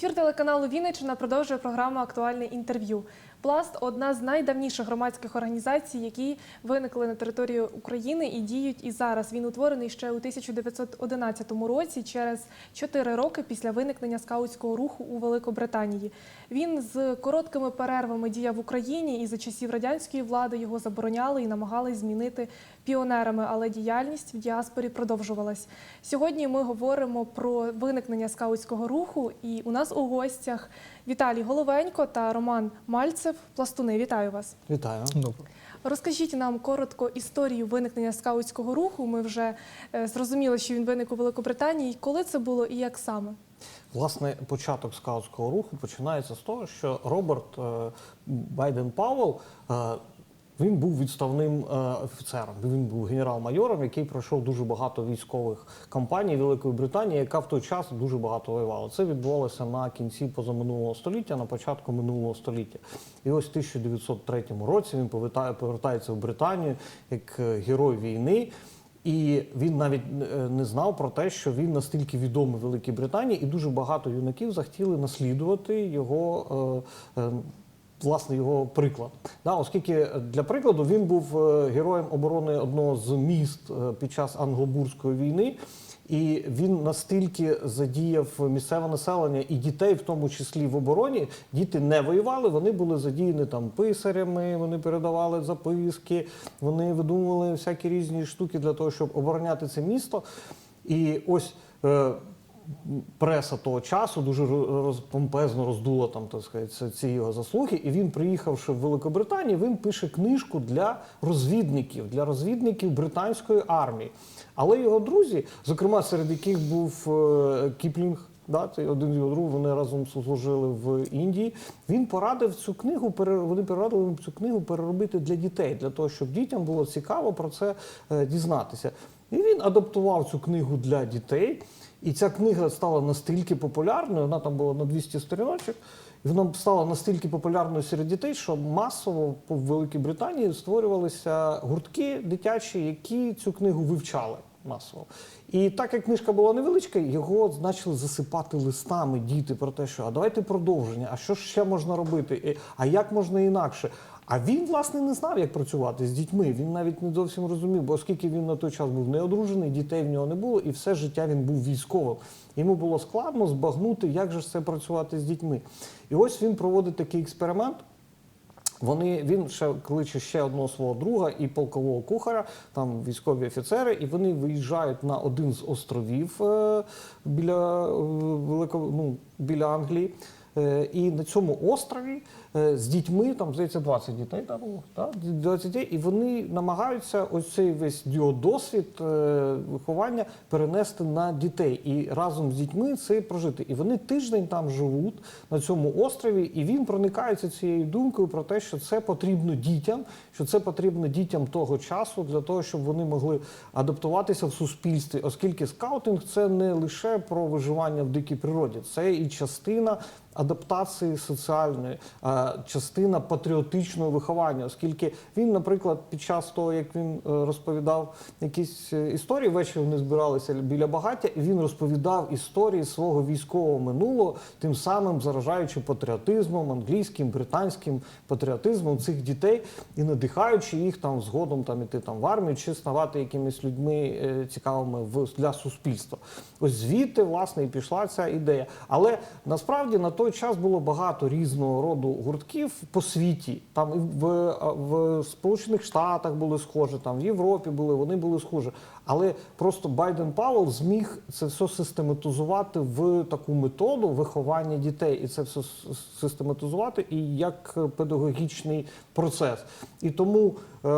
Ефір телеканалу Вінниччина продовжує програму Актуальне інтерв'ю. Пласт одна з найдавніших громадських організацій, які виникли на території України і діють і зараз. Він утворений ще у 1911 році, через 4 роки після виникнення скаутського руху у Великобританії. Він з короткими перервами діяв в Україні, і за часів радянської влади його забороняли і намагались змінити піонерами, але діяльність в діаспорі продовжувалась. Сьогодні ми говоримо про виникнення скаутського руху, і у нас у гостях Віталій Головенько та Роман Мальцев. Пластуни, вітаю вас. Вітаю. Добре. Розкажіть нам коротко історію виникнення скаутського руху. Ми вже е, зрозуміли, що він виник у Великобританії. Коли це було і як саме? Власне, початок скаутського руху починається з того, що Роберт е, Байден Пауел е, він був відставним е, офіцером. Він був генерал-майором, який пройшов дуже багато військових кампаній Великої Британії, яка в той час дуже багато воювала. Це відбувалося на кінці позаминулого століття, на початку минулого століття. І ось в 1903 році він повертає- повертається в Британію як е, герой війни. І він навіть е, не знав про те, що він настільки відомий Великій Британії, і дуже багато юнаків захотіли наслідувати його. е, е, Власне, його приклад, да, оскільки для прикладу він був е, героєм оборони одного з міст е, під час англобурської війни, і він настільки задіяв місцеве населення і дітей, в тому числі в обороні. Діти не воювали, вони були задіяні там писарями, вони передавали записки, вони видумували всякі різні штуки для того, щоб обороняти це місто. І ось. Преса того часу дуже роз, помпезно роздула там, так сказати, ці- його заслуги. І він, приїхавши в Великобританію, він пише книжку для розвідників, для розвідників британської армії. Але його друзі, зокрема, серед яких був е, Кіплінг, да, це один з його друг, вони разом служили в Індії. Він порадив цю книгу, вони порадили цю книгу переробити для дітей, для того, щоб дітям було цікаво про це е, дізнатися. І він адаптував цю книгу для дітей. І ця книга стала настільки популярною, вона там була на 200 сторіночок, і вона стала настільки популярною серед дітей, що масово по Великій Британії створювалися гуртки дитячі, які цю книгу вивчали масово. І так як книжка була невеличка, його почали засипати листами діти про те, що а давайте продовження, а що ще можна робити, а як можна інакше. А він, власне, не знав, як працювати з дітьми. Він навіть не зовсім розумів, бо оскільки він на той час був неодружений, дітей в нього не було, і все життя він був військовим. Йому було складно збагнути, як же це працювати з дітьми. І ось він проводить такий експеримент. Вони він ще кличе ще одного свого друга і полкового кухаря, там військові офіцери, і вони виїжджають на один з островів е, біля е, великого ну, біля Англії. Е, і на цьому острові е, з дітьми, там здається, 20 дітей там було, так? 20 дітей, і вони намагаються ось цей весь його досвід е, виховання перенести на дітей і разом з дітьми це прожити. І вони тиждень там живуть на цьому острові, і він проникається цією думкою про те, що це потрібно дітям, що це потрібно дітям того часу для того, щоб вони могли адаптуватися в суспільстві, оскільки скаутинг це не лише про виживання в дикій природі, це і частина. Адаптації соціальної, частина патріотичного виховання, оскільки він, наприклад, під час того, як він е, розповідав якісь е, історії, ввечері вони збиралися біля багаття, і він розповідав історії свого військового минулого, тим самим заражаючи патріотизмом, англійським, британським патріотизмом цих дітей і надихаючи їх там згодом там іти там в армію чи ставати якимись людьми е, цікавими в для суспільства. Ось звідти власне і пішла ця ідея. Але насправді на той час було багато різного роду гуртків по світі. Там і в, в Сполучених Штатах були схожі, там в Європі були, вони були схожі. Але просто Байден Павел зміг це все систематизувати в таку методу виховання дітей, і це все систематизувати і як педагогічний процес. І тому е,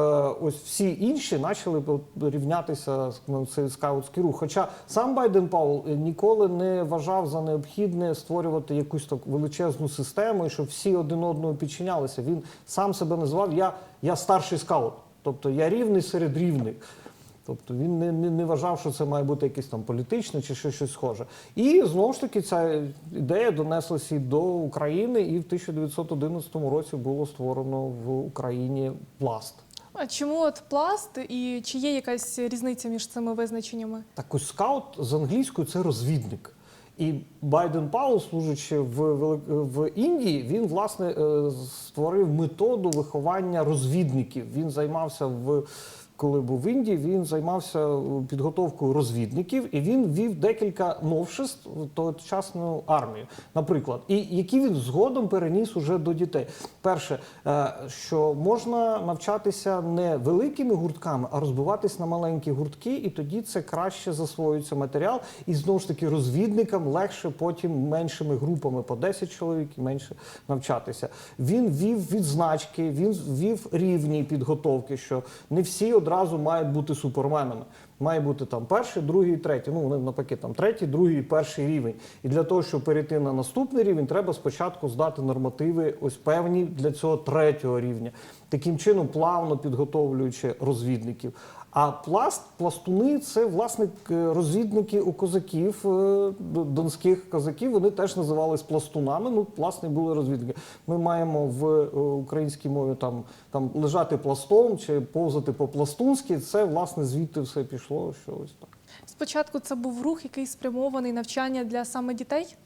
ось всі інші почали рівнятися з на цей скаутський рух. Хоча сам Байден Павел е, ніколи не вважав за необхідне створювати якусь так величезну систему, і щоб всі один одного підчинялися. Він сам себе називав я, я старший скаут, тобто я рівний серед рівних. Тобто він не, не, не вважав, що це має бути якесь там політичне чи щось, щось схоже. І знову ж таки ця ідея донеслася і до України, і в 1911 році було створено в Україні пласт. А чому от пласт і чи є якась різниця між цими визначеннями? Так ось скаут з англійською це розвідник. І Байден Паул, служачи в, в Індії, він власне е, створив методу виховання розвідників. Він займався в. Коли був в Індії, він займався е, підготовкою розвідників і він ввів декілька новшеств тогочасну армію, наприклад, і які він згодом переніс уже до дітей. Перше, е, що можна навчатися не великими гуртками, а розбиватись на маленькі гуртки, і тоді це краще засвоюється матеріал. І знову ж таки розвідникам легше потім меншими групами по 10 чоловік і менше навчатися. Він ввів відзначки, він ввів рівні підготовки, що не всі одразу мають бути суперменами. Має бути там перший, другий, третій. Ну вони навпаки, там третій, другий, перший рівень. І для того, щоб перейти на наступний рівень, треба спочатку здати нормативи, ось певні для цього третього рівня. Таким чином, плавно підготовлюючи розвідників. А пласт, пластуни це власне розвідники у козаків, е, донських козаків. Вони теж називались пластунами. Ну, власне, були розвідники. Ми маємо в е, українській мові там, там лежати пластом чи повзати по пластунськи. Це власне звідти все пішло. Що ось так. Спочатку це був рух, який спрямований навчання для саме дітей.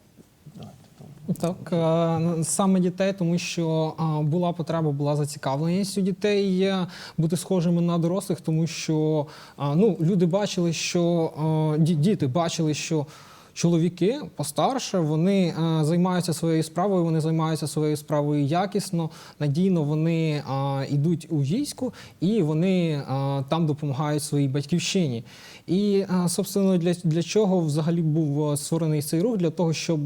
Так, е, саме дітей, тому що е, була потреба, була зацікавленість у дітей бути схожими на дорослих, тому що е, ну, люди бачили, що діти бачили, що. Чоловіки постарше вони займаються своєю справою, вони займаються своєю справою якісно, надійно вони йдуть у війську і вони там допомагають своїй батьківщині. І, собственно, для, для чого взагалі був створений цей рух? Для того, щоб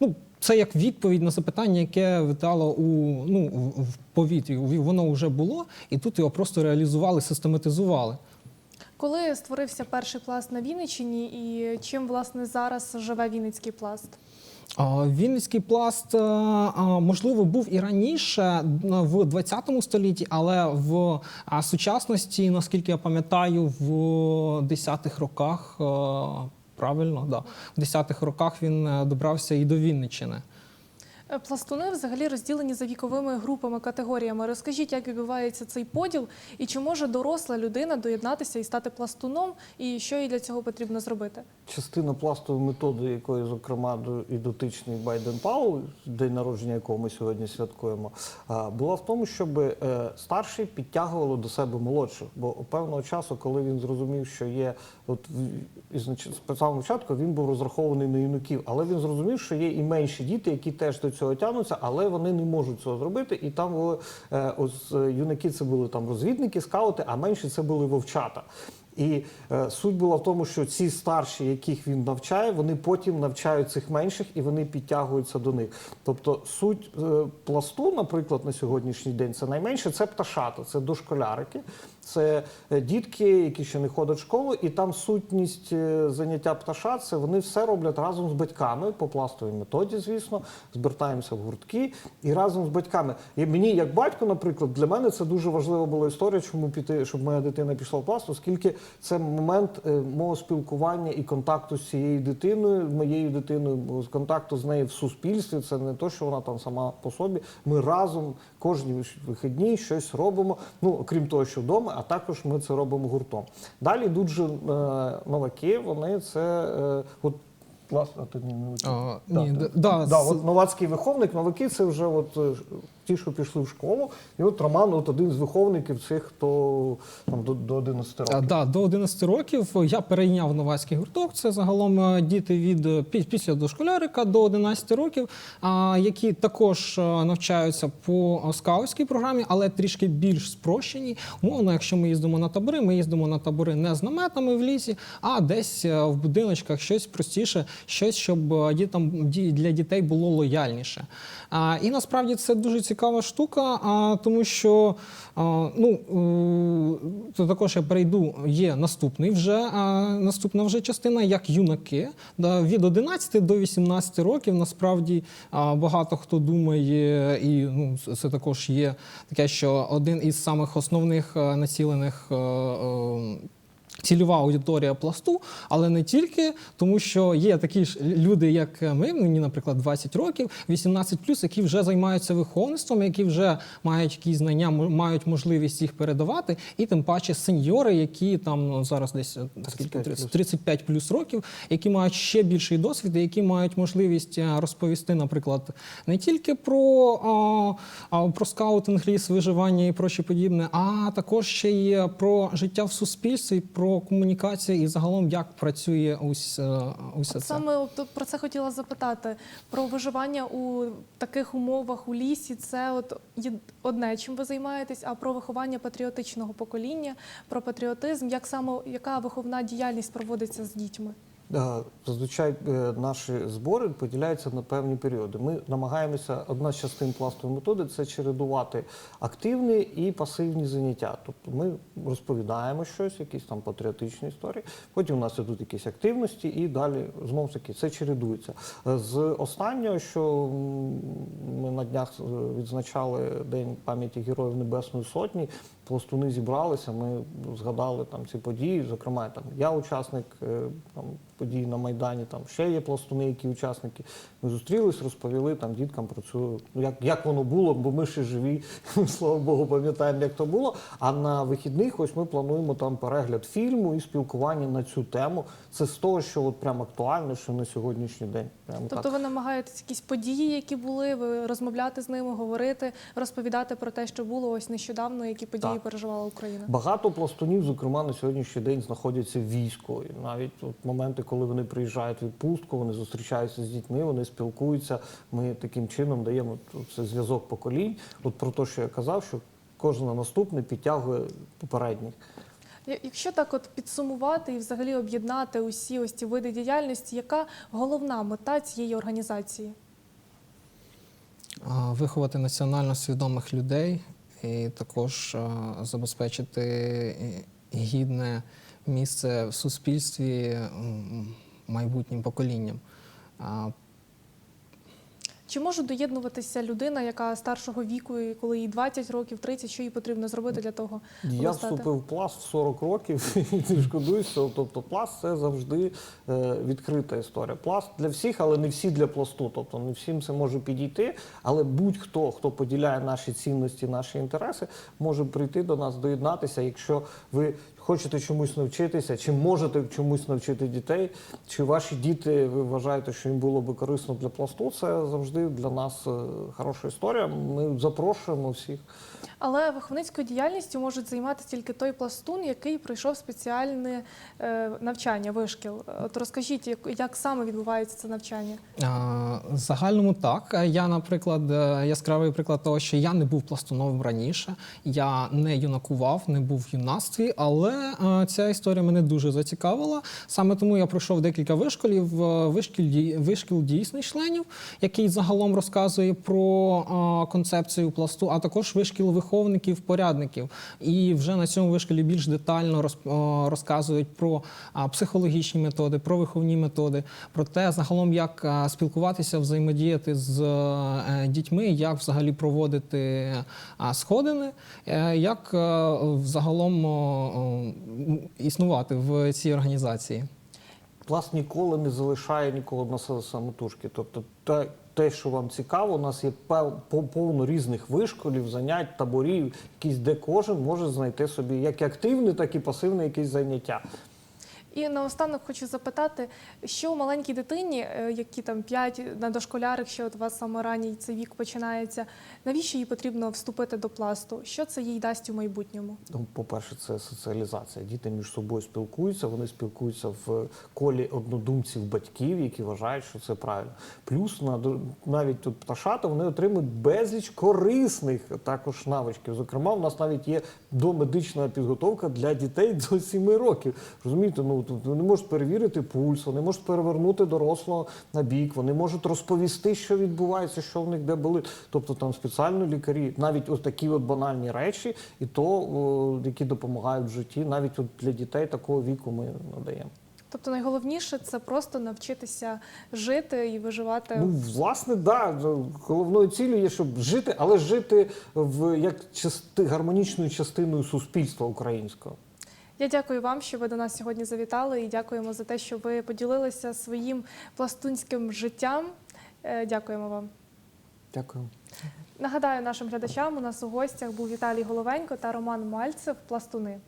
ну, це як відповідь на запитання, яке витало у ну в- повітрі. Воно вже було, і тут його просто реалізували, систематизували. Коли створився перший пласт на Вінниччині і чим власне зараз живе Вінницький пласт? Вінницький пласт, е, можливо, був і раніше в 20 столітті, але в сучасності, наскільки я пам'ятаю, в 10-х роках, е, правильно, да, в 10-х роках він е, добрався і до Вінниччини. Е, Пластуни взагалі розділені за віковими групами, категоріями. Розкажіть, як відбувається цей поділ, і чи може доросла людина доєднатися і стати пластуном, і що їй для цього потрібно зробити? Частина пластової методи, якої, зокрема, і дотичний Байден Паул, день народження якого ми сьогодні святкуємо, була в тому, щоб е, старші підтягували до себе молодших. Бо певного часу, коли він зрозумів, що є, от з самого початку він був розрахований на юнаків, але він зрозумів, що є і менші діти, які теж до цього тягнуться, але вони не можуть цього зробити. І там були е, ось е, юнаки, це були там розвідники, скаути, а менші це були вовчата. І е, суть була в тому, що ці старші, яких він навчає, вони потім навчають цих менших і вони підтягуються до них. Тобто суть е, пласту, наприклад, на сьогоднішній день це найменше це пташата, це дошколярики, це е, дітки, які ще не ходять в школу, і там сутність е, заняття пташат, це вони все роблять разом з батьками по пластовій методі, звісно, збертаємося в гуртки і разом з батьками. І мені, як батько, наприклад, для мене це дуже важлива була історія, чому піти, щоб моя дитина пішла в пласт, оскільки це момент е, мого спілкування і контакту з цією дитиною, моєю дитиною, контакту з нею в суспільстві. Це не то, що вона там сама по собі. Ми разом кожні вихідні щось робимо. Ну окрім того, що вдома, а також ми це робимо гуртом. Далі йдуть же е, новаки. Вони це е, от. Власне, ти не ні, да. да, Да, от новацький виховник, новаки це вже от ті, що пішли в школу. І от Роман, от один з виховників цих, хто там до, до 11 А, років. Да, до 11 років я перейняв новацький гурток. Це загалом е, діти від е, після дошколярика до 11 років, а, які також е, навчаються по е, скаутській програмі, але трішки більш спрощені. Умовно, якщо ми їздимо на табори, ми їздимо на табори не з наметами в лісі, а десь е, в будиночках щось простіше, щось, щоб е, дітям ді- для дітей було лояльніше. І насправді це дуже цікава штука, а, тому що ну, е, то також я перейду. Є наступний вже наступна вже частина, як юнаки. Від 11 до 18 років. Насправді багато хто думає, і ну, це- також є таке, що один із самих основних е, націлених. Е, е, цільова аудиторія пласту, але не тільки, тому що є такі ж люди, як ми, мені, наприклад, 20 років, 18+, які вже займаються виховництвом, які вже мають якісь знання, мають можливість їх передавати, і тим паче сеньори, які там ну, зараз десь е, скільки 35 35 плюс. років, які мають ще більший досвід, які мають можливість е, розповісти, наприклад, не тільки про, а, а, про скаутинг, ліс, виживання і проче подібне, а також ще й про життя в суспільстві, про комунікацію і загалом як працює ось, е, ось це. Саме от про це хотіла запитати. Про виживання у таких умовах у лісі це от одне, чим ви займаєтесь, а про виховання патріотичного покоління, про патріотизм, як саме яка виховна діяльність проводиться з дітьми? Е, Зазвичай е, наші збори поділяються на певні періоди. Ми намагаємося, одна з частин пластової методи це чередувати активні і пасивні заняття. Тобто ми розповідаємо щось, якісь там патріотичні історії, потім у нас ідуть якісь активності, і далі знову ж таки це чередується. Е, З останнього, що ми на днях відзначали День пам'яті Героїв Небесної Сотні, пластуни зібралися, ми згадали там ці події. Зокрема, там я учасник там подій на Майдані, там ще є пластуни, які учасники. Ми зустрілись, розповіли там діткам про цю, ну як, як воно було, бо ми ще живі, слава Богу, пам'ятаємо, як то було. А на вихідних ось ми плануємо там перегляд фільму і спілкування на цю тему. Це з того, що от прям актуально, що на сьогоднішній день. Прямо Тобто так. ви намагаєтесь якісь події, які були, ви розмовляти з ними, говорити, розповідати про те, що було ось нещодавно, які події Так. переживала Україна. Багато пластунів, зокрема, на сьогоднішній день знаходяться в війську. І навіть от моменти, коли вони приїжджають в відпустку, вони зустрічаються з дітьми, вони спілкуються. Ми таким чином даємо це зв'язок поколінь. От про те, що я казав, що кожен наступний підтягує попередніх. Якщо так от підсумувати і взагалі об'єднати усі ось ці види діяльності, яка головна мета цієї організації? Виховати національно свідомих людей і також забезпечити гідне місце в суспільстві майбутнім поколінням. Чи може доєднуватися людина, яка старшого віку, і коли їй 20 років, 30, що їй потрібно зробити для того? Я стати? вступив в пласт в 40 років і не шкодую цього. Тобто пласт це завжди е, відкрита історія. Пласт для всіх, але не всі для пласту. Тобто не всім це може підійти. Але будь-хто, хто поділяє наші цінності, наші інтереси, може прийти до нас, доєднатися. Якщо ви хочете чомусь навчитися, чи можете чомусь навчити дітей, чи ваші діти ви вважаєте, що їм було би корисно для пласту, це завжди для нас е, хороша історія. Ми запрошуємо всіх. Але виховницькою діяльністю можуть займатися тільки той пластун, який пройшов спеціальне е, навчання, вишкіл. От розкажіть, як, як саме відбувається це навчання? А, В загальному так. Я, наприклад, е, яскравий приклад того, що я не був пластуновим раніше, я не юнакував, не був в юнацтві, але е, ця історія мене дуже зацікавила. Саме тому я пройшов декілька вишколів. Е, Вишкіл, вишкіл дійсних членів, який загалом розказує про е, концепцію пласту, а також вишкіл виховників, порядників. І вже на цьому вишколі більш детально роз- е, розказують про а, психологічні методи, про виховні методи, про те, загалом, як а, спілкуватися, взаємодіяти з е, дітьми, як взагалі проводити а, сходини, е, як загалом о, о, існувати в цій організації. Пласт ніколи не залишає нікого на самотужки. Тобто, те, те, що вам цікаво, у нас є повно різних вишколів, занять, таборів, якісь, де кожен може знайти собі як активне, так і пасивне якесь заняття. І наостанок хочу запитати, що маленькій дитині, е, які там 5 на дошколярик, що от у вас саме ранній цей вік починається, навіщо їй потрібно вступити до пласту? Що це їй дасть у майбутньому? Ну, по-перше, це соціалізація. Діти між собою спілкуються, вони спілкуються в колі однодумців батьків, які вважають, що це правильно. Плюс на навіть тут пташата вони отримують безліч корисних також навичків. Зокрема, у нас навіть є домедична підготовка для дітей до 7 років. Розумієте, ну тут вони можуть перевірити пульс, вони можуть перевернути дорослого на бік, вони можуть розповісти, що відбувається, що в них де болить. Тобто там спеціально лікарі, навіть ось такі от банальні речі, і то, о, які допомагають в житті, навіть от для дітей такого віку ми надаємо. Тобто найголовніше це просто навчитися жити і виживати. Ну, власне, да, головною цілею є, щоб жити, але жити в як части, гармонічною частиною суспільства українського. Я дякую вам, що ви до нас сьогодні завітали, і дякуємо за те, що ви поділилися своїм пластунським життям. Е, Дякуємо вам. Дякую. Нагадаю нашим глядачам, у нас у гостях був Віталій Головенько та Роман Мальцев, пластуни.